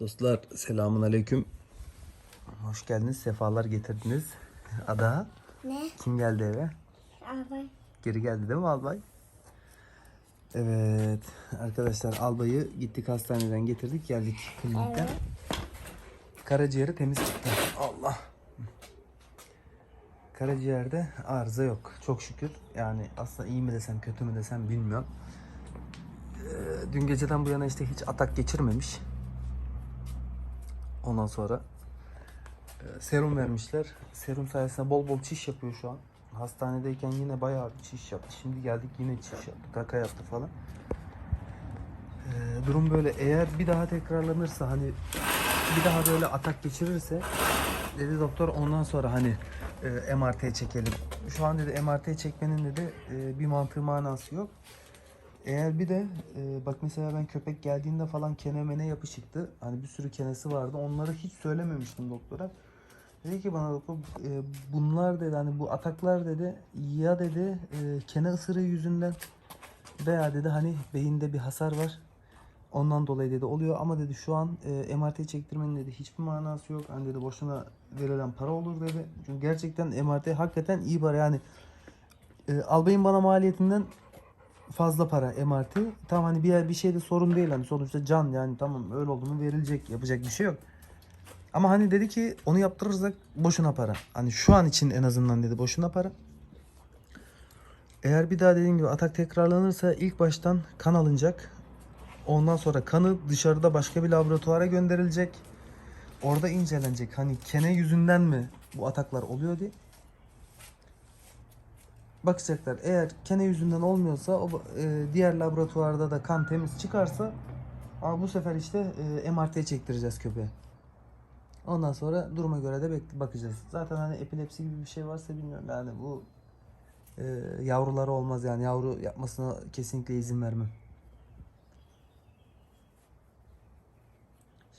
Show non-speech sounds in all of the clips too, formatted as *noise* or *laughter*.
Dostlar selamun aleyküm. Hoş geldiniz, sefalar getirdiniz. Ada, Ne? kim geldi eve? Albay. Geri geldi değil mi Albay? Evet arkadaşlar Albay'ı gittik hastaneden getirdik geldik klinikten. Evet. Karaciğeri temiz çıktı. Allah. Karaciğerde arıza yok. Çok şükür. Yani aslında iyi mi desem kötü mü desem bilmiyorum. Ee, dün geceden bu yana işte hiç atak geçirmemiş. Ondan sonra e, serum vermişler. Serum sayesinde bol bol çiş yapıyor şu an. Hastanedeyken yine bayağı bir çiş yaptı. Şimdi geldik yine çiş yaptı. Kaka yaptı falan. Ee, durum böyle. Eğer bir daha tekrarlanırsa hani bir daha böyle atak geçirirse dedi doktor ondan sonra hani e, MRT çekelim. Şu an dedi MRT çekmenin dedi e, bir mantığı manası yok. Eğer bir de e, bak mesela ben köpek geldiğinde falan kenemene yapışıktı. Hani bir sürü kenesi vardı. Onları hiç söylememiştim doktora. Dedi ki bana doktor e, bunlar dedi hani bu ataklar dedi ya dedi e, kene ısırığı yüzünden veya dedi hani beyinde bir hasar var. Ondan dolayı dedi oluyor ama dedi şu an e, MRT çektirmenin dedi hiçbir manası yok. Hani dedi boşuna verilen para olur dedi. Çünkü gerçekten MRT hakikaten iyi para yani. E, albayın bana maliyetinden fazla para MRT. Tamam hani bir bir şeyde sorun değil hani sonuçta can yani tamam öyle oldu verilecek yapacak bir şey yok. Ama hani dedi ki onu yaptırırsak boşuna para. Hani şu an için en azından dedi boşuna para. Eğer bir daha dediğim gibi atak tekrarlanırsa ilk baştan kan alınacak. Ondan sonra kanı dışarıda başka bir laboratuvara gönderilecek. Orada incelenecek. Hani kene yüzünden mi bu ataklar oluyor diye. Bakacaklar. Eğer kene yüzünden olmuyorsa o e, diğer laboratuvarda da kan temiz çıkarsa ama bu sefer işte e, MRT çektireceğiz köpeğe. Ondan sonra duruma göre de bakacağız. Zaten hani epilepsi gibi bir şey varsa bilmiyorum yani bu e, yavruları olmaz yani yavru yapmasına kesinlikle izin vermem.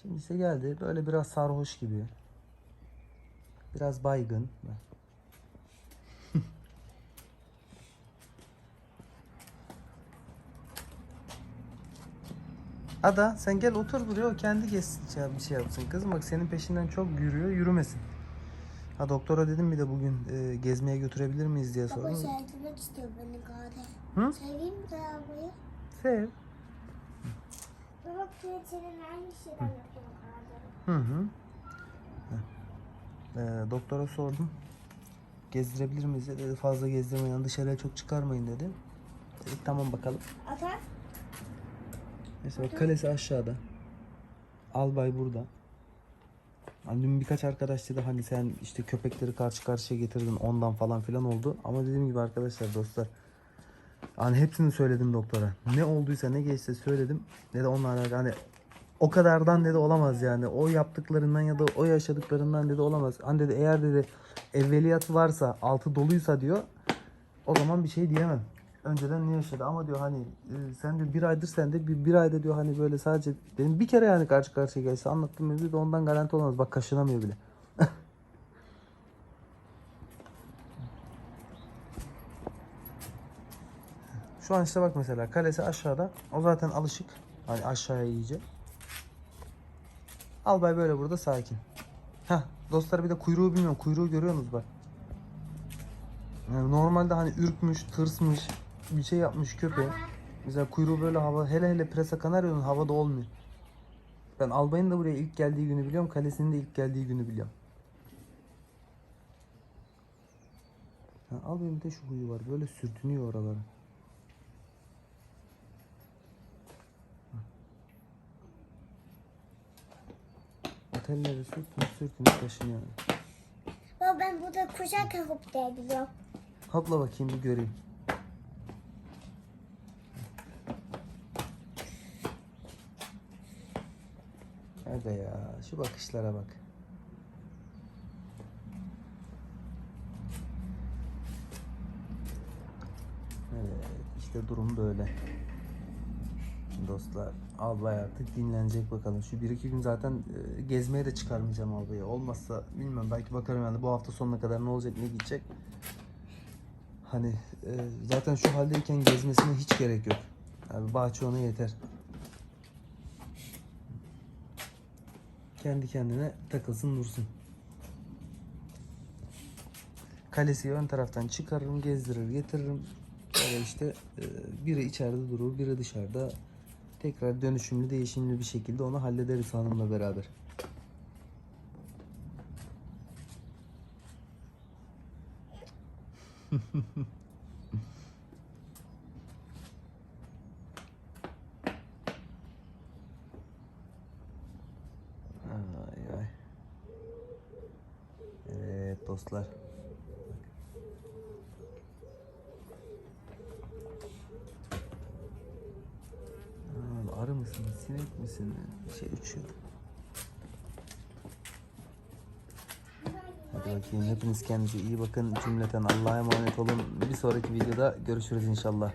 Şimdi ise geldi böyle biraz sarhoş gibi. Biraz baygın. Ada sen gel otur buraya o kendi geçsin şey, bir şey yapsın. Kızım bak senin peşinden çok yürüyor yürümesin. Ha doktora dedim bir de bugün e, gezmeye götürebilir miyiz diye Baba sordum. sevdirmek istiyor beni galiba. Hı? Seveyim mi arabayı? Sev. Baba senin aynı şeyden yapıyor galiba. Hı hı. E, doktora sordum. Gezdirebilir miyiz dedi. Fazla gezdirmeyin dışarıya çok çıkarmayın dedi. Dedik tamam bakalım. Ata? Neyse bak kalesi aşağıda. Albay burada. Hani dün birkaç arkadaş dedi hani sen işte köpekleri karşı karşıya getirdin ondan falan filan oldu. Ama dediğim gibi arkadaşlar dostlar. Hani hepsini söyledim doktora. Ne olduysa ne geçse söyledim. Ne de alakalı hani o kadardan dedi olamaz yani. O yaptıklarından ya da o yaşadıklarından dedi olamaz. Hani dedi eğer dedi evveliyatı varsa altı doluysa diyor o zaman bir şey diyemem. Önceden ne yaşadı ama diyor hani e, sen diyor bir aydır sen de bir, bir ayda diyor hani böyle sadece benim bir kere yani karşı karşıya gelse anlattım mevzuyu da ondan garanti olamaz. Bak kaşınamıyor bile. *laughs* Şu an işte bak mesela kalesi aşağıda. O zaten alışık. Hani aşağıya iyice. Albay böyle burada sakin. Heh dostlar bir de kuyruğu bilmiyorum. Kuyruğu görüyorsunuz bak. Yani normalde hani ürkmüş, tırsmış, bir şey yapmış köpeğe. Mesela kuyruğu böyle hava, hele hele presa kanaryonun havada olmuyor. Ben Albay'ın da buraya ilk geldiği günü biliyorum. Kalesinin de ilk geldiği günü biliyorum. Ha, Albay'ın de şu huyu var. Böyle sürtünüyor oralara. Otellere sürtünüp sürtünüp taşınıyor. Baba ben burada koşarken hoplayabiliyorum. Hopla bakayım bir göreyim. Hadi ya şu bakışlara bak. Evet işte durum böyle. Dostlar albay artık dinlenecek bakalım. Şu bir iki gün zaten e, gezmeye de çıkarmayacağım albayı. Olmazsa bilmiyorum belki bakarım yani bu hafta sonuna kadar ne olacak ne gidecek. Hani e, zaten şu haldeyken gezmesine hiç gerek yok. Abi bahçe ona yeter. Kendi kendine takılsın dursun. Kalesiyi ön taraftan çıkarırım, gezdirir, getiririm. Böyle işte e, biri içeride durur, biri dışarıda. Tekrar dönüşümlü, değişimli bir şekilde onu hallederiz hanımla beraber. *laughs* dostlar. Arı mısın, sinek misin? Bir şey uçuyor. Hadi bakayım hepiniz kendinize iyi bakın. Cümleten Allah'a emanet olun. Bir sonraki videoda görüşürüz inşallah.